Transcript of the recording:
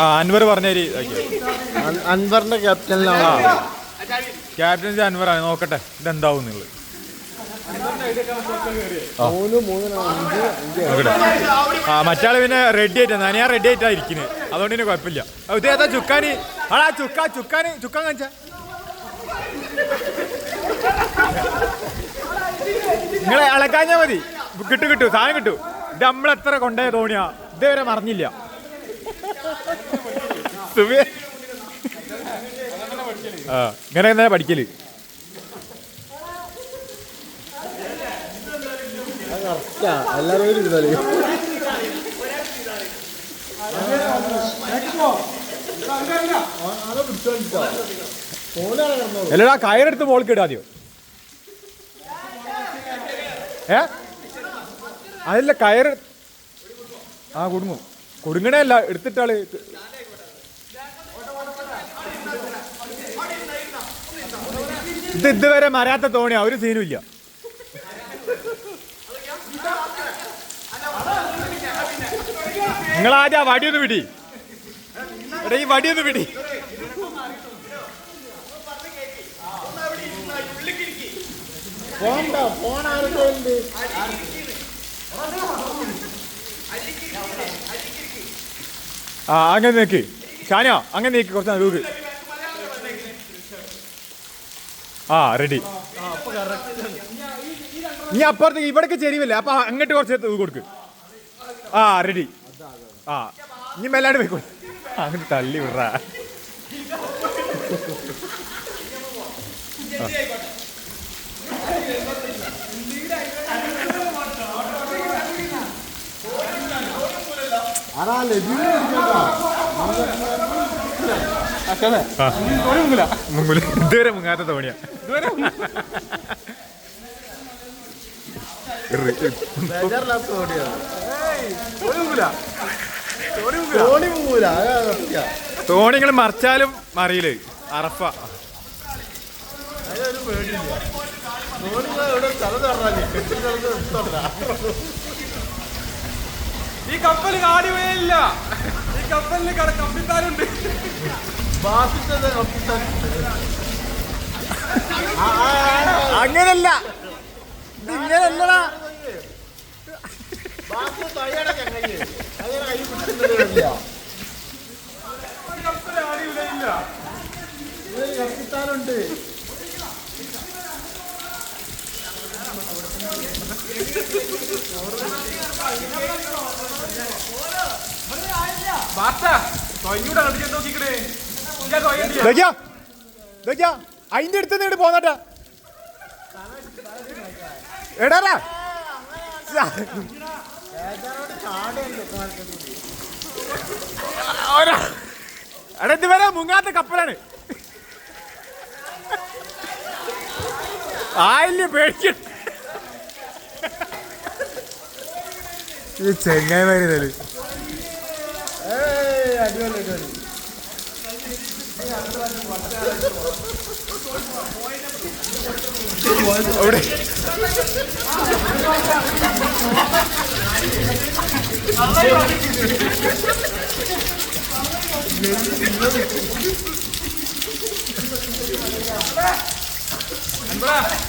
ആ അൻവർ പറഞ്ഞ അൻ- അൻവറിന്റെ ക്യാപ്റ്റനിലാണ്. ക്യാപ്റ്റൻസി ആണ്. നോക്കട്ടെ ഇതെന്താവും നിങ്ങൾ നോക്കട്ടെ. ആ മറ്റാൾ പിന്നെ റെഡി ആയിട്ടാ. ഞാൻ റെഡി ആയിട്ടാ ഇരിക്കുന്നത് അതുകൊണ്ട് പിന്നെ കുഴപ്പമില്ല. ഇത് ഏതാ ചുക്കാനി? ആടാ ചുക്കാ ചുക്കാന് ചുക്കാൻ കാണിച്ച. നിങ്ങളെ അളക്കാഞ്ഞാ മതി. കിട്ടു കിട്ടു സാധനം കിട്ടു. നമ്മളെത്ര കൊണ്ടേ തോണിയാ ഇതുവരെ മറിഞ്ഞില്ല. ഇങ്ങനെ തന്നെ പഠിക്കൽ. എല്ലാ കയറെടുത്ത് മോൾക്ക് ഇടാതെയോ ഏ? അതല്ല കയറ്. ആ കുടുങ്ങും. കുടുങ്ങണേ അല്ല എടുത്തിട്ടാൾ. ഇത് ഇതുവരെ മരാത്ത തോണിയാ ഒരു സീനും ഇല്ല. നിങ്ങൾ ആദ്യം വടിയൊന്ന് പിടി എടാ ഈ വടിയൊന്ന് പിടി പോണ്ട ഫോൺ ആരുടെ ആ അങ്ങനെ നിക്ക്. ഷാനിയ അങ്ങനെ നീക്ക് കുറച്ച് നടുക്ക് ആ റെഡി നീ അപ്പുറത്തേക്ക് ഇവിടേക്ക് ചെരിവില്ല. അപ്പൊ അങ്ങോട്ട് കുറച്ച് കൊടുക്ക്. ആ റെഡി ആ ഇനി മെല്ലാണ്ട് വെക്കും അങ്ങനെ തള്ളി വിടറ. മുങ്ങൂല. ഇതുവരെ മുങ്ങാത്ത തോണിയാ. ബേജാറില്ലാത്ത ഓടിയാണ് തോണി പോകൂല അതാ സത്യ. തോണികൾ മറിച്ചാലും മറിയില്ലേ അറഫ. പേടിയില്ല. ഈ കപ്പൽ കാടി പോയില്ല ഈ കപ്പലിന് കട കമ്പിത്താരുണ്ട്. അങ്ങനല്ല. ഇങ്ങനല്ലടാ. അയിന്റെ അടുത്ത് നേടി പോന്നട്ടാ. എടാ എടാ ഇതുവരെ മുങ്ങാത്ത കപ്പലാണ്. ആയില്ല പേടിക്ക ഈ ചെങ്ങായിമാരി തരും ഏയ് അടിപൊളി അടിപൊളി അവിടെ അൻപറ